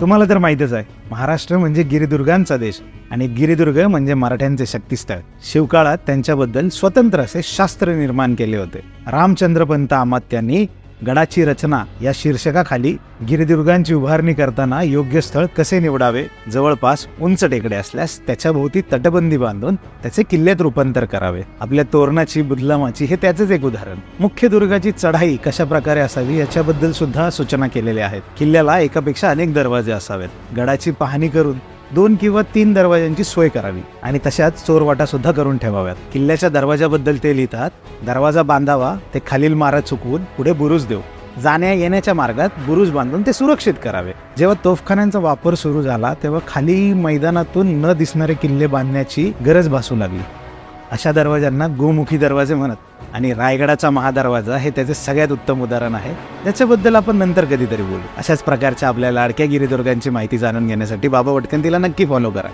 तुम्हाला तर माहीतच आहे महाराष्ट्र म्हणजे गिरिदुर्गांचा देश आणि गिरिदुर्ग म्हणजे मराठ्यांचे शक्तिस्थळ. शिवकाळात त्यांच्याबद्दल स्वतंत्र असे शास्त्र निर्माण केले होते. रामचंद्रपंत आमात्यांनी गडाची रचना या शीर्षकाखाली गिरिदुर्गांची उभारणी करताना योग्य स्थळ कसे निवडावे? जवळपास उंच टेकडे असल्यास त्याच्या भोवती तटबंदी बांधून त्याचे किल्ल्यात रूपांतर करावे. आपल्या तोरणाची बुदलामाची हे त्याचेच एक उदाहरण. मुख्य दुर्गाची चढाई कशा प्रकारे असावी याच्याबद्दल सुद्धा सूचना केलेल्या आहेत. किल्ल्याला एकापेक्षा अनेक दरवाजे असावेत. गडाची पाहणी करून दोन किंवा तीन दरवाज्यांची सोय करावी. आणि तशाच चोरवाटा सुद्धा करून ठेवाव्यात. किल्ल्याच्या दरवाजाबद्दल ते लिहितात दरवाजा बांधावा ते खालील मारा चुकवून पुढे बुरुज देऊ. जाण्या येण्याच्या मार्गात बुरुज बांधून ते सुरक्षित करावे. जेव्हा तोफखान्यांचा वापर सुरू झाला तेव्हा खाली मैदानातून न दिसणारे किल्ले बांधण्याची गरज भासू लागली. अशा दरवाजांना गोमुखी दरवाजे म्हणत आणि रायगडाचा महादरवाजा हे त्याचे सगळ्यात उत्तम उदाहरण आहे. त्याच्याबद्दल आपण नंतर कधीतरी बोलू. अशाच प्रकारच्या आपल्या लाडक्या गिरिदुर्गांची माहिती जाणून घेण्यासाठी बाबा वटकंतीला नक्की फॉलो करा.